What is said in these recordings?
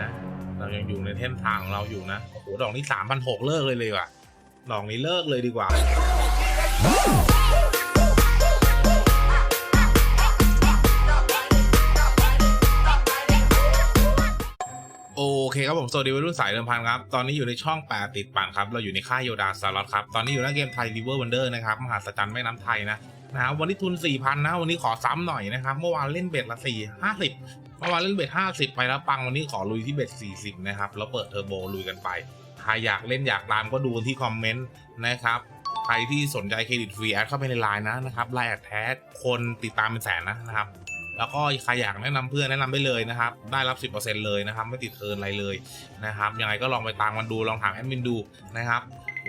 นะ เรายังอยู่ในเส้นทางของเราอยู่นะ โอ้โห ดอกนี้สามพันหกเลิกเลยเลยว่ะ ดอกนี้เลิกเลยดีกว่าโอเคครับผมสวัสดีวัยรุ่นสายเดิมพันครับ ตอนนี้อยู่ในช่องแปดติดปันครับ เราอยู่ในค่ายโยดาสล็อตครับ ตอนนี้อยู่ในเกมไทยริเวอร์วันเดอร์นะครับ มหาสจรรย์แม่น้ำไทยนะนะครับวันนี้ทุน 4,000 นะ วันนี้ขอซ้ำหน่อยนะครับ เมื่อวานเล่นเบ็ดละ 4 50 มื่อวานเล่นเบ็ด50ไปแล้วปังวันนี้ขอลุยที่เบ็ด40นะครับแล้วเปิดเทอร์โบลุยกันไปใครอยากเล่นอยากตามก็ดูที่คอมเมนต์นะครับใครที่สนใจเครดิตฟรีแอดเข้าไปในไลน์นะนะครับไลน์แอดแท้คนติดตามเป็นแสนนะนะครับแล้วก็ใครอยากแนะนำเพื่อนแนะนำได้เลยนะครับ ได้รับ 10%เลยนะครับ ไม่ติดเทิร์นอะไรเลยนะครับ ยังไงก็ลองไปตามมันดู ลองถามแอดมินดูนะครับ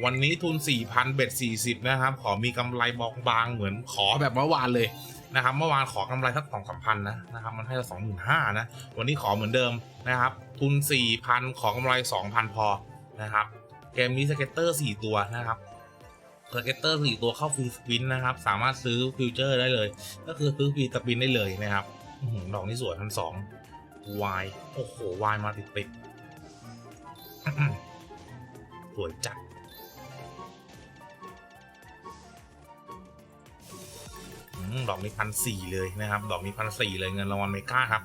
วันนี้ทุน 4,000 เบ็ด 40 นะครับ ขอมีกำไรบองบางเหมือนขอแบบเมื่อวานเลย นะครับเมื่อวานขอกำไรสักสองสามพันนะนะครับมันให้เราสองหมื่นห้านะวันนี้ขอเหมือนเดิมนะครับทุน4,000ขอกำไร2,000พอนะครับเกมนี้สเก็ตเตอร์4ตัวนะครับสเก็ตเตอร์สี่ตัวเข้าฟรีสปินนะครับสามารถซื้อฟิวเจอร์ได้เลย ก็คือซื้อฟีสปินได้เลยนะครับหือดอกนี้สวยพันสองวายโอ้โหวายมาติดติดสวยจัด ดอกนี้พันสี่เลยนะครับ ดอกนี้พันสี่เลยเงินรางวัลเมกาครับ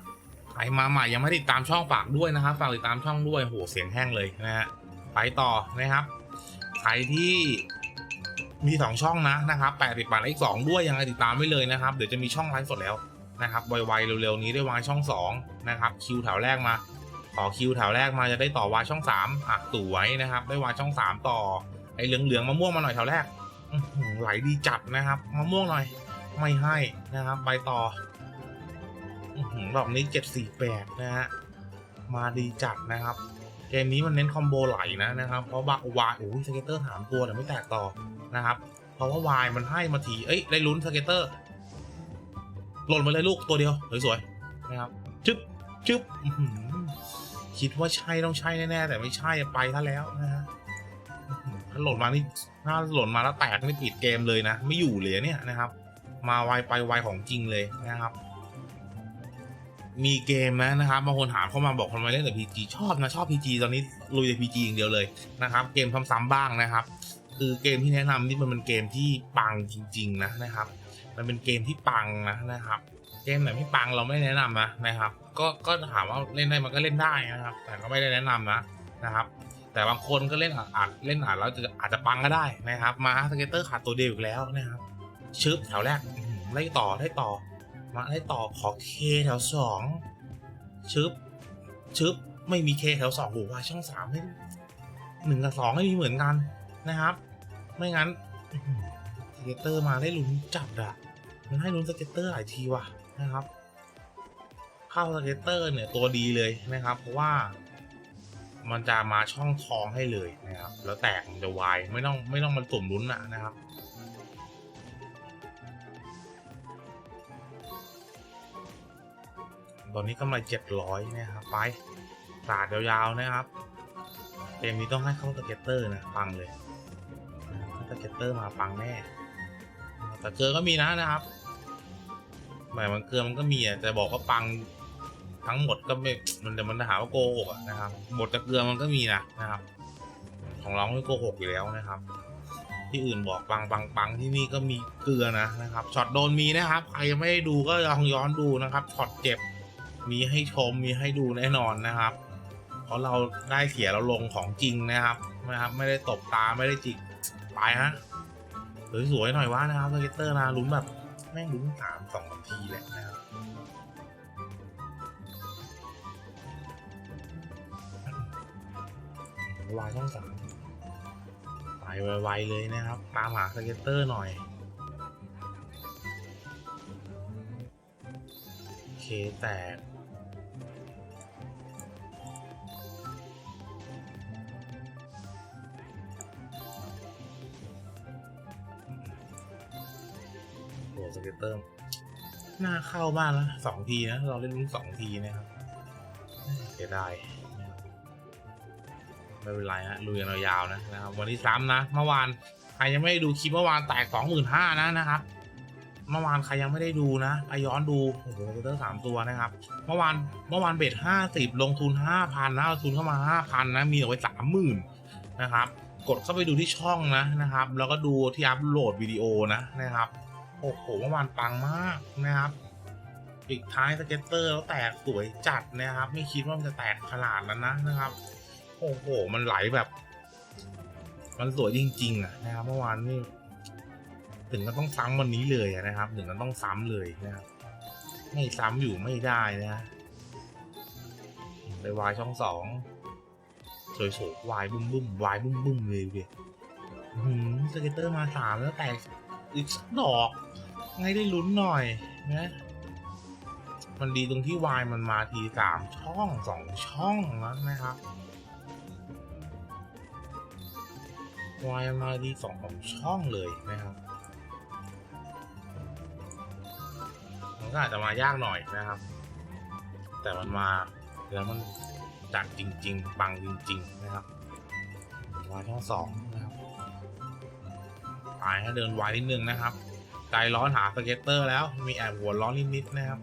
ใครมาใหม่ยังไม่ติดตามช่องฝากด้วยนะครับฝากติดตามช่องด้วยโหเสียงแห้งเลยนะฮะไปต่อนะครับใครที่มีสองช่องนะนะครับแปดติดปานอีกสองด้วยยังไงติดตามไว้เลยนะครับเดี๋ยวจะมีช่องไลฟ์สดแล้วนะครับไวๆเร็วๆนี้ได้วางช่องสองนะครับคิวแถวแรกมาขอคิวแถวแรกมาจะได้ต่อวายช่องสามอะสวยนะครับได้วายช่องสามต่อไอ้เหลืองๆมะม่วงมาหน่อยแถวแรกไหลดีจัดนะครับมะม่วงหน่อย ไม่ให้นะครับไปต่อหือดอกนี้เจ็ดสี่แปดนะฮะมาดีจัดนะครับ เกมนี้มันเน้นคอมโบไหลนะนะครับ เพราะบาวายโอ้ยสเก็ตเตอร์ถามตัวแต่ไม่แตกต่อนะครับ เพราะว่าวายมันให้มาทีเอ้ยได้ลุ้นสเก็ตเตอร์หล่นมาเลยลูกตัวเดียวสวยๆนะครับจึ๊บจึ๊บคิดว่าใช่ต้องใช่แน่ๆแต่ไม่ใช่ไปท่าแล้วนะฮะถ้าหล่นมานี่ถ้าหล่นมาแล้วแตกนี่ปิดเกมเลยนะ ไม่อยู่เลยเนี่ยนะครับ มาไวไปไวของจริงเลยนะครับ มีเกมนะนะครับบางคนถามเข้ามาบอกคนมเล่นแต่พีจีชอบนะชอบพีจีตอนนี้ลุยแต่พีจีอย่างเดียวเลยนะครับ เกมซ้ำๆบ้างนะครับ คือเกมที่แนะนำนี่มันเป็นเกมที่ปังจริง ๆ นะนะครับ มันเป็นเกมที่ปังนะนะครับเกมไหนไม่ปังเราไม่แนะนำนะนะครับ ก็ก็ถามว่าเล่นได้มันก็เล่นได้นะครับ แต่ก็ไม่ได้แนะนำนะนะครับ แต่บางคนก็เล่นอาจเล่นอาจแล้วจะอาจจะปังก็ได้นะครับ มาสเก็ตเตอร์ขาดตัวเดียวอีกแล้วนะครับ ชึบแถวแรกไล่ต่อได้ต่อ มาได้ต่อขอเคแถวสองชึบชึบไม่มีเคแถวสองโอ้โหว่าช่องสามไม่หนึ่งกับสองไม่มีเหมือนกันนะครับ ไม่งั้นสเก็ตเตอร์มาได้ลุ้นจับอะมันให้ลุ้นสเก็ตเตอร์หลายทีว่ะนะครับ เข้าสเก็ตเตอร์เนี่ยตัวดีเลยนะครับ เพราะว่ามันจะมาช่องทองให้เลยนะครับ แล้วแตกมันจะวายไม่ต้องไม่ต้องมันตุ่มลุ้นอะนะครับ ตอนนี้กำไรเจ็ดร้อยนะครับไปสาดยาวๆนะครับเกมนี้ต้องให้เข้าสเก็ตเตอร์นะปังเลยถ้าสเก็ตเตอร์มาปังแน่แต่เกลือก็มีนะนะครับหมายมันเกลือมันก็มีอะแต่บอกว่าปังทั้งหมดก็ไม่มันจะมันจะหาว่าโกหกนะครับหมดต่เกลือมันก็มีนะนะครับ ของเราไม่โกหกอยู่แล้วนะครับ ที่อื่นบอกปังปังปังที่นี่ก็มีเกลือนะนะครับช็อตโดนมีนะครับใครยังไม่ได้ดูก็ลองย้อนดูนะครับช็อตเจ็บ มีให้ชมมีให้ดูแน่นอนนะครับ เพราะเราได้เสียเราลงของจริงนะครับนะครับไม่ได้ตบตาไม่ได้จิกไปฮะสวยๆหน่อยว่านะครับสเก็ตเตอร์นะลุ้นแบบแม่งลุ้นสามสองทีแหละนะครับวายช่องสามไปไวๆเลยนะครับ ตามหาสเก็ตเตอร์หน่อยโอเคแตก สเก็ตเตอร์หน้าเข้าบ้านแล้วสองทีนะ เราเล่นลุ้นสองทีนะครับเสียดายนะครับไม่เป็นไรฮะลุยกันยาวๆนะนะครับ วันนี้ซ้ำนะ เมื่อวานใครยังไม่ได้ดูคลิปเมื่อวานแตกสองหมื่นห้านะนะครับ เมื่อวานใครยังไม่ได้ดูนะไปย้อนดูโอ้โหสเกตเตอร์สามตัวนะครับ เมื่อวานเมื่อวานเบ็ดห้าสิบลงทุนห้าพันนะเอาทุนเข้ามาห้าพันนะ มีเอาไว้สามหมื่นนะครับ กดเข้าไปดูที่ช่องนะนะครับ แล้วก็ดูที่อัพโหลดวิดีโอนะนะครับ โอ้โหเมื่อวานปังมากนะครับปิดท้ายสเก็ตเตอร์แล้วแตกสวยจัดนะครับ ไม่คิดว่ามันจะแตกขนาดนั้นนะนะครับ โอ้โห มันไหลแบบ มันสวยจริง ๆ อะนะครับ เมื่อวานนี่ถึงก็ต้องซ้ำวันนี้เลยนะครับ ถึงก็ต้องซ้ำเลยนะครับไม่ซ้ำอยู่ไม่ได้นะไปวายช่องสองสวยๆวายบุ้มบุ้มวายบุ้มบุ้มเลยเว้ยสเก็ตเตอร์มาสามแล้วแตก อีกสักดอกไงได้ลุ้นหน่อยนะมันดีตรงที่วายมันมาทีสามช่องสองช่องแล้วนะครับวายมันมาทีสองของช่องเลยนะครับมันก็อาจจะมายากหน่อยนะครับ แต่มันมาแล้วมันจัดจริง ๆ ปังจริง ๆ นะครับวายช่องสอง นะครับไปให้เดินไวนิดนึงนะครับใจร้อนหาสเก็ตเตอร์แล้วมีแอบหัวร้อนนิดๆนะครับ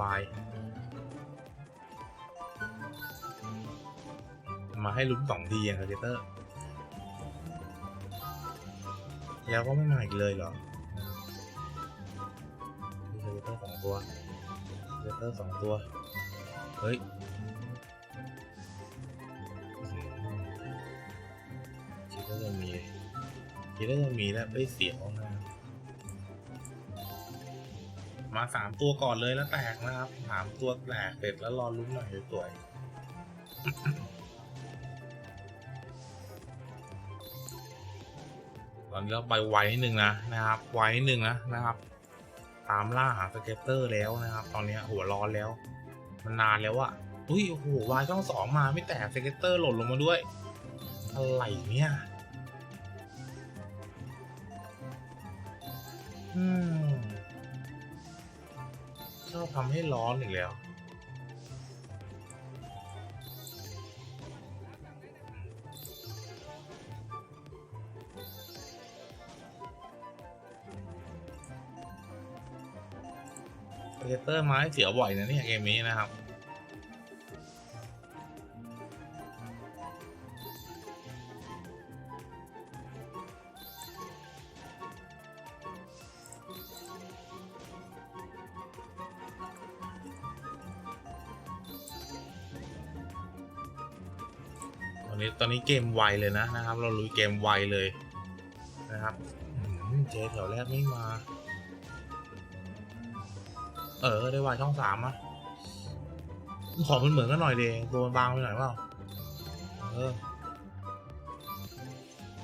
วายมาให้ลุ้นสองทีอย่างสเก็ตเตอร์ แล้วก็ไม่มาอีกเลยเหรอมีสเก็ตเตอร์สองตัวสเก็ตเตอร์สองตัว เฮ้ยอื้อหือคิดว่าจะมี คิดว่าจะมีแล้วได้เสียวนะมาสามตัวก่อนเลยแล้วแตกนะครับสามตัวแตกเสร็จแล้วรอลุ้นหน่อยสวยตอนนี้เราไปไวนิดนึงนะนะครับ ไวนิดนึงนะนะครับ ตามล่าหาสเก็ตเตอร์แล้วนะครับ ตอนนี้หัวร้อนแล้ว มันนานแล้วอะอุ้ยโอ้โหวายช่องสองมาไม่แตกสเก็ตเตอร์หล่นลงมาด้วยอะไรเนี่ย อืมชอบทำให้ร้อนอีกแล้วเก็ตเตอร์ไม้เสียบ่อยนะเนี่ยเกมนี้นะครับ อนนี้เกมไวเลยนะนะครับ เราลุยเกมไวเลยนะครับเจแถวแรกไม่มา เออได้ไวช่องสามอะขอมันเหมือนกันหน่อยเดตัวมันบางไปหน่อยเปล่าเออ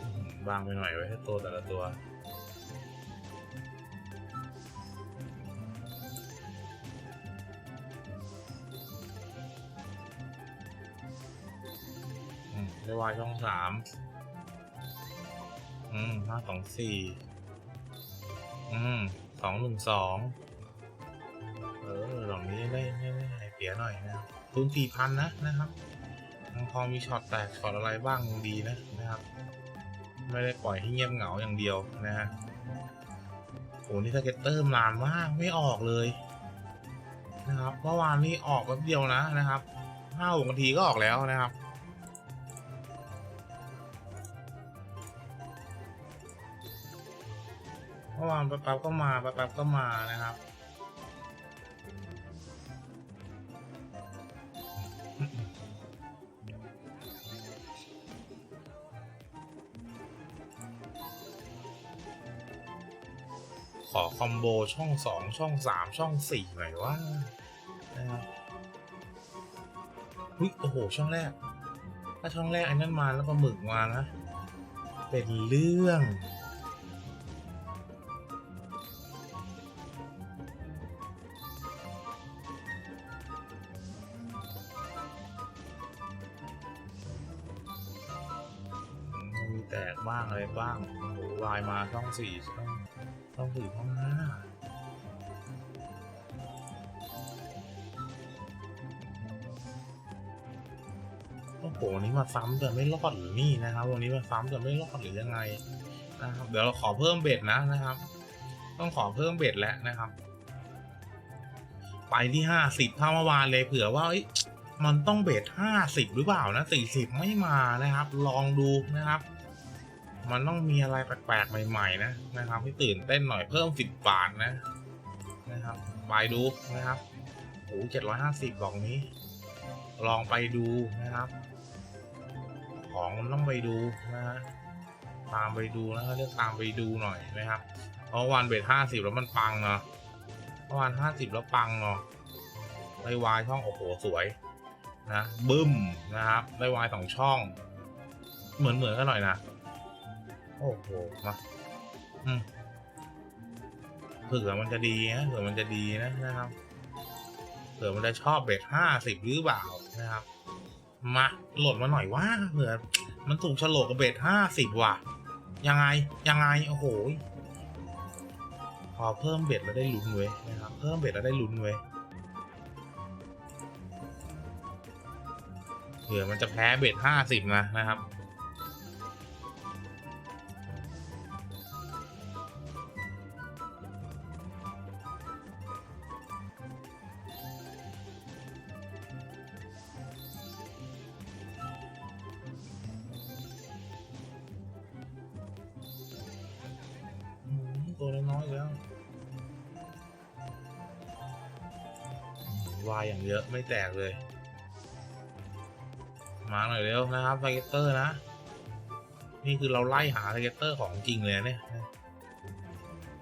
อื้อหือบางไปหน่อยไว้ให้ตัวแต่ละตัว อืมได้วายช่องสามอืมห้าสองสี่อืมสองหนึ่งสองเออหลังนี้ได้ได้ได้หายเสียหน่อยนะครับทุนสี่พันนะนะครับยังพอมีช็อตแตกช็อตอะไรบ้างยังดีนะนะครับ ไม่ได้ปล่อยให้เงียบเหงาอย่างเดียวนะฮะโอ้นี่สเก็ตเตอร์นานมากไม่ออกเลย นะครับเมื่อวานนี้ออกแป๊บเดียวนะนะครับห้าหกนาทีก็ออกแล้วนะครับ เมื่อวานแป๊บๆก็มาแป๊บๆก็มานะครับขอคอมโบช่องสองช่องสามช่องสี่หน่อยว่านะครับอุ๊ยโอ้โห ช่องแรก ถ้าช่องแรกไอ้นั่นมาแล้วปลาหมึกมานะ เป็นเรื่อง มันมีแตกบ้างอะไรบ้างโอ้วายมาช่องสี่ช่องช่องสี่ช่องห้าโอ้โหนี้มาซ้ำแต่ไม่รอดหรือนี่นะครับวันนี้มาซ้ำแต่ไม่รอดหรือยังไงนะครับเดี๋ยวเราขอเพิ่มเบ็ดนะนะครับ ต้องขอเพิ่มเบ็ดแล้วนะครับ ไปที่ห้าสิบเท่าเมื่อวานเลยเผื่อว่ามันต้องเบ็ดห้าสิบหรือเปล่านะสี่สิบไม่มานะครับ ลองดูนะครับ มันต้องมีอะไรแปลกๆใหม่ๆนะนะครับให้ตื่นเต้นหน่อยเพิ่มสิบบาทนะนะครับไปดูนะครับโอ้เจ็ดร้อยห้าสิบดอกนี้ ลองไปดูนะครับ ของมันต้องไปดูนะฮะตามไปดูนะเรียกตามไปดูหน่อยนะครับ เพราะวันเบ็ดห้าสิบแล้วมันปังเนาะเมื่อวานห้าสิบแล้วปังเนาะได้วายช่องโอ้โหสวยนะบึ้มนะครับได้วายสองช่อง เหมือนเหมือนกันหน่อยนะ อ้โหมาอืมเผื่อมันจะดีนะเผื่อมันจะดีนะนะครับ เผื่อมันจะชอบเบ็ดห้าสิบหรือเปล่านะครับ มาโหลดมาหน่อยว่าเผื่อมันถูกฉลกกับเบ็ดห้าสิบว่ะ ยังไงยังไงโอ้โหพอเพิ่มเบ็ดแล้วได้ลุ้นเว้ยนะครับ เพิ่มเบ็ดแล้วได้ลุ้นเว้ยเผื่อมันจะแพ้เบ็ดห้าสิบนะนะครับ วายอย่างเยอะไม่แตกเลย มาหน่อยเร็วนะครับไทเกตอร์นะ นี่คือเราไล่หาไทเกตอร์ของจริงเลยเนี่ย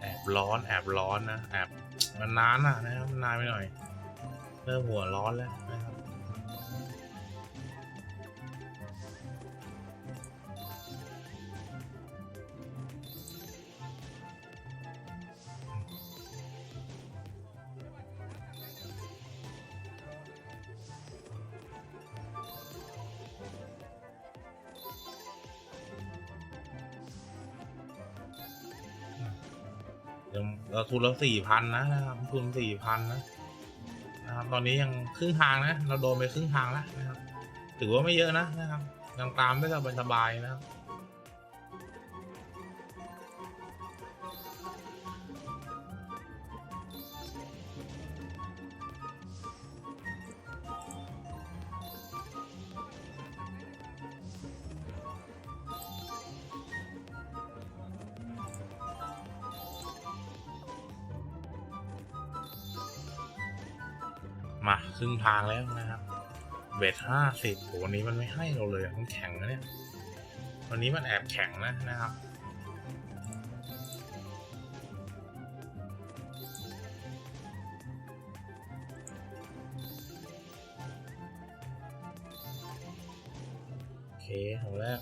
แอบร้อนแอบร้อนนะแอบมันนานอะนะครับมันนานไปหน่อย เริ่มหัวร้อนแล้ว เราทุนเราสี่พันนะนะครับทุนสี่พันนะนะครับ ตอนนี้ยังครึ่งทางนะ เราโดนไปครึ่งทางแล้วนะครับ ถือว่าไม่เยอะนะนะครับยังตามได้สบายๆนะครับ มาครึ่งทางแล้วนะครับ เบสห้าสิบโหวันนี้มันไม่ให้เราเลยมันแข็งนะเนี่ยวันนี้มันแอบแข็งนะนะครับโอเคเอาแล้ว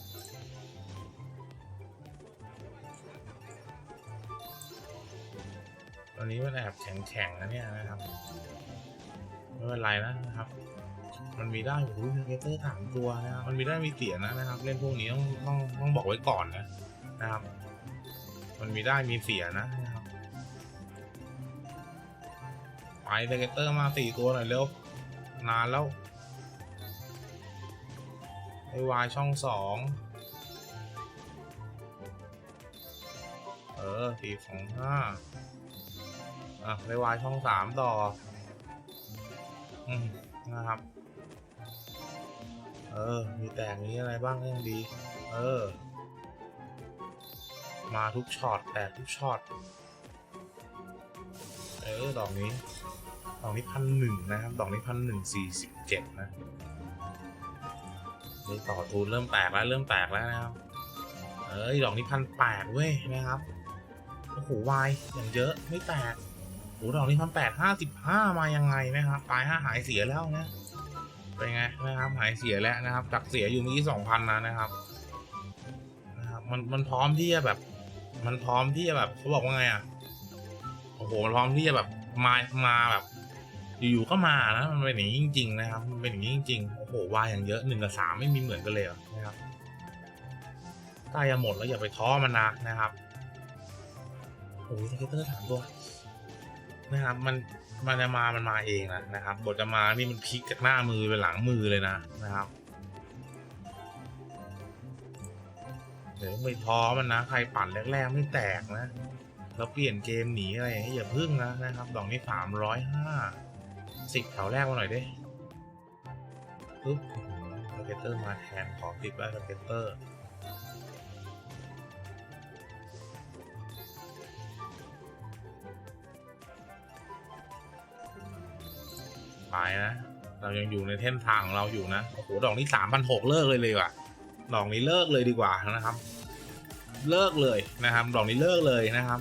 ตอนนี้มันแอบแข็งๆนะเนี่ยนะครับ ไม่เป็นไรนะนะครับ มันมีได้โอ้โหเกเตอร์ถามตัวนะครับ มันมีได้มีเสียนะนะครับ เล่นพวกนี้ต้องต้องต้องบอกไว้ก่อนนะนะครับ มันมีได้มีเสียนะนะครับ ไปเกเตอร์มาสี่ตัวหน่อยเร็วนานแล้วไอวายช่องสองเออสี่สองห้าอะไอวายช่องสามต่อ นะครับ เออ มีแต่งนี้อะไรบ้างยังดี เออ มาทุกช็อตแตกทุกช็อต เออ ดอกนี้ ดอกนี้พันหนึ่งนะครับ ดอกนี้พันหนึ่งสี่สิบเจ็ดนะนี่ต่อทูนเริ่มแตกแล้วเริ่มแตกแล้วนะครับ เอ้ย ดอกนี้พันแปดเว้ยนะครับ โอ้โหวายอย่างเยอะไม่แตก โอ้ดอกนี้พันแปดห้าสิบห้ามายังไงนะครับปลายห้าหายเสียแล้วนะเป็นไงนะครับหายเสียแล้วนะครับจากเสียอยู่เมื่อกี้สองพันนะนะครับนะครับมันมันพร้อมที่จะแบบ มันพร้อมที่จะแบบเขาบอกว่าไงอะโอ้โหมันพร้อมที่จะแบบมามาแบบ อยู่ๆก็มานะมันเป็นอย่างนี้จริง ๆ นะครับ มันเป็นอย่างนี้จริงๆโอ้โหวายอย่างเยอะหนึ่งกับสามไม่มีเหมือนกันเลยนะครับใกล้จะหมดแล้วอย่าไปท้อมันนะนะครับโอ้ยสเกตเตอร์สามตัว นะครับ มันมันจะมามันมาเองนะนะครับบทจะมานี่มันพลิกจากหน้ามือไปหลังมือเลยนะนะครับเดี๋ยวไม่ท้อมันนะใครปั่นแรกๆไม่แตกนะแล้วเปลี่ยนเกมหนีอะไรอย่างนี้อย่าพึ่งนะนะครับดอกนี้สามร้อยห้าสิบแถวแรกมาหน่อยดิปึ๊บสเก็ตเตอร์มาแทนของติดไว้สเก็ตเตอร์ ไปนะเรายังอยู่ในเส้นทางของเราอยู่นะโอ้โหดอกนี้สามพันหกเลิกเลยเลยว่ะดอกนี้เลิกเลยดีกว่านะครับ เลิกเลยนะครับ ดอกนี้เลิกเลยนะครับ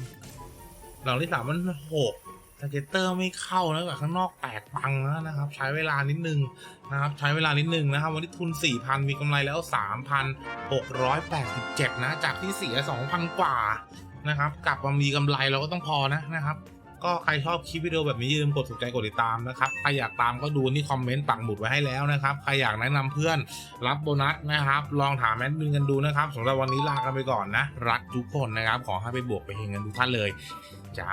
ดอกที่สามพันหกสเก็ตเตอร์ไม่เข้านะแบบข้างนอกแปดปังแล้วนะครับ ใช้เวลานิดนึงนะครับ ใช้เวลานิดนึงนะครับ วันนี้ทุนสี่พันมีกำไรแล้วสามพันหกร้อยแปดสิบเจ็ดนะ จากที่เสียสองพันกว่านะครับ กลับมามีกำไรเราก็ต้องพอนะนะครับ ก็ใครชอบคลิปวิดีโอแบบนี้อย่าลืมกดถูกใจกดติดตามนะครับใครอยากตามก็ดูนี่คอมเมนต์ปักหมุดไว้ให้แล้วนะครับใครอยากแนะนำเพื่อนรับโบนัสนะครับ ลองถามแอดมินกันดูนะครับสำหรับวันนี้ลากันไปก่อนนะ รักทุกคนนะครับ ขอให้ไปบวกไปเฮงกันทุกท่านเลย จ้า